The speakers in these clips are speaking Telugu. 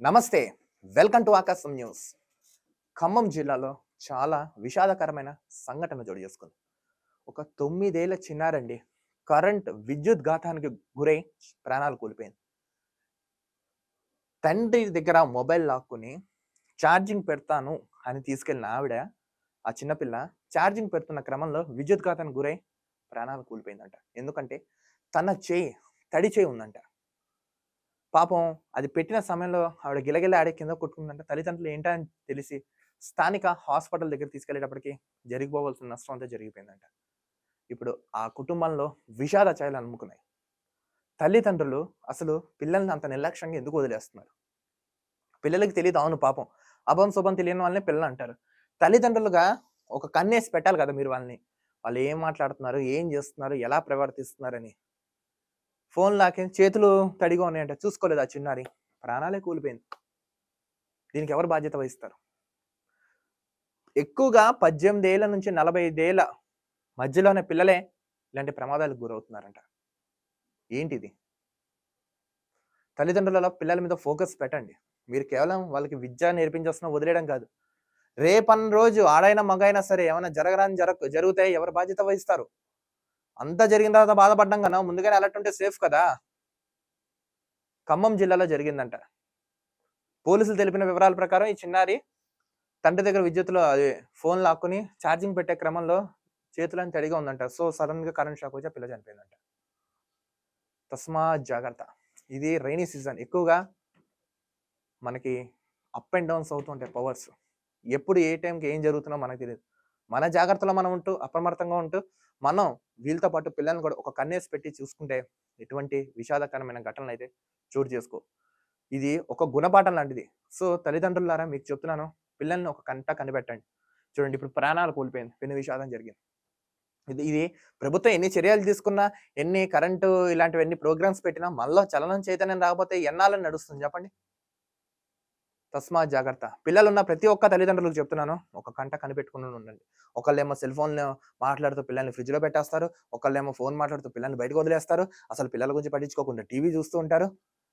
నమస్తే welcome to Aakasam news. Khammam జిల్లాలో చాలా విషాదకరమైన సంఘటన జోడు చేసుకుంది. ఒక తొమ్మిదేళ్ళ చిన్నారండి కరెంట్ విద్యుత్ ఘాతానికి గురై ప్రాణాలు కోల్పోయింది. తండ్రి దగ్గర మొబైల్ లాక్కుని ఛార్జింగ్ పెడతాను అని తీసుకెళ్ళిన ఆవిడ ఆ చిన్నపిల్ల ఛార్జింగ్ పెడుతున్న క్రమంలో విద్యుత్ ఘాతానికి గురై ప్రాణాలు కోల్పోయిందంట. ఎందుకంటే తన చేయి తడి చేయి ఉందంట. పాపం అది పెట్టిన సమయంలో ఆవిడ గిలగిల ఆడే కింద కొట్టుకుందంటే తల్లిదండ్రులు ఏంటని తెలిసి స్థానిక హాస్పిటల్ దగ్గర తీసుకెళ్ళేటప్పటికి జరిగిపోవాల్సిన నష్టం అంతా జరిగిపోయిందంట. ఇప్పుడు ఆ కుటుంబంలో విషాద ఛాయలు అమ్ముకున్నాయి తల్లిదండ్రులు అసలు పిల్లల్ని అంత నిర్లక్ష్యంగా ఎందుకు వదిలేస్తున్నారు? పిల్లలకి తెలియదు అవును పాపం. అభం శుభం తెలియని వాళ్ళని పిల్లలు అంటారు. తల్లిదండ్రులుగా ఒక కన్నేసి పెట్టాలి కదా మీరు వాళ్ళని. వాళ్ళు ఏం మాట్లాడుతున్నారు ఏం చేస్తున్నారు ఎలా ప్రవర్తిస్తున్నారని. ఫోన్ లాకే చేతులు తడిగా ఉన్నాయంట. చూసుకోలేదు ఆ చిన్నారి. ప్రాణాలే కూలిపోయింది. దీనికి ఎవరు బాధ్యత వహిస్తారు? ఎక్కువగా పద్దెనిమిది ఏళ్ళ నుంచి నలభై ఐదేళ్ళ మధ్యలోనే పిల్లలే ఇలాంటి ప్రమాదాలకు గురవుతున్నారంట. ఏంటిది? తల్లిదండ్రులలో పిల్లల మీద ఫోకస్ పెట్టండి. మీరు కేవలం వాళ్ళకి విద్య నేర్పించాల్సిన వదిలేయడం కాదు. రేపన్న రోజు ఆడైనా మగైనా సరే ఏమైనా జరగరాని జరగ జరిగితే ఎవరు బాధ్యత వహిస్తారు? అంతా జరిగిన తర్వాత బాధపడ్డం కన్నా ముందుగానే అలర్ట్ ఉంటే సేఫ్ కదా. ఖమ్మం జిల్లాలో జరిగిందంట. పోలీసులు తెలిపిన వివరాల ప్రకారం ఈ చిన్నారి తండ్రి దగ్గర విద్యుత్తులో అది ఫోన్ లాక్కుని ఛార్జింగ్ పెట్టే క్రమంలో చేతులని తడిగా ఉందంట. సో సడన్గా కరెంట్ షాక్ వచ్చి పిల్ల చనిపోయిందంట. తస్మా జాగ్రత్త. ఇది రైనీ సీజన్ ఎక్కువగా మనకి అప్ అండ్ డౌన్స్ అవుతుంటాయి పవర్స్ ఎప్పుడు ఏ టైంకి ఏం జరుగుతున్నా మనకు తెలియదు మన జాగ్రత్తలో మనం ఉంటూ అప్రమత్తంగా ఉంటూ మనం వీళ్ళతో పాటు పిల్లల్ని కూడా ఒక కన్నేసి పెట్టి చూసుకుంటే ఎటువంటి విషాదకరమైన ఘటనలు అయితే చోటు చేసుకో ఇది ఒక గుణపాఠం లాంటిది. సో తల్లిదండ్రులారా మీకు చెప్తున్నాను పిల్లల్ని ఒక కంట కనిపెట్టండి. చూడండి ఇప్పుడు ప్రాణాలు కోల్పోయింది పెను విషాదం జరిగింది. ఇది ఇది ప్రభుత్వం ఎన్ని చర్యలు తీసుకున్నా ఎన్ని కరెంటు ఇలాంటివి ఎన్ని ప్రోగ్రామ్స్ పెట్టినా మనలో చలనం చైతన్యం రాకపోతే ఎన్నాళ్ళని నడుస్తుంది చెప్పండి? తస్మా జాగ్రత్త. పిల్లలు ఉన్న ప్రతి ఒక్క తల్లిదండ్రులకు చెప్తున్నాను ఒక కంట కనిపెట్టుకుని ఉండండి. ఒకళ్ళేమో సెల్ ఫోన్ మాట్లాడుతూ పిల్లల్ని ఫ్రిడ్జ్లో పెట్టేస్తారు ఒకళ్ళేమో ఫోన్ మాట్లాడుతూ పిల్లల్ని బయటకు వదిలేస్తారు అసలు పిల్లల గురించి పట్టించుకోకుండా టీవీ చూస్తూ ఉంటారు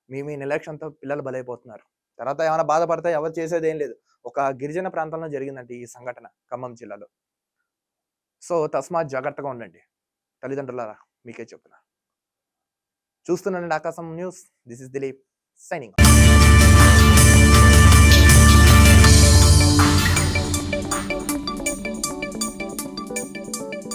మీ మీ నిర్లక్ష్యంతో పిల్లలు బలైపోతున్నారు. తర్వాత ఏమైనా బాధపడితే ఎవరు చేసేది ఏం లేదు. ఒక గిరిజన ప్రాంతంలో జరిగిందండి ఈ సంఘటన ఖమ్మం జిల్లాలో. సో తస్మాత్ జాగ్రత్తగా ఉండండి. తల్లిదండ్రులారా మీకే చెప్తున్నా. చూస్తున్నానండి Aakasam news this is Dilip signing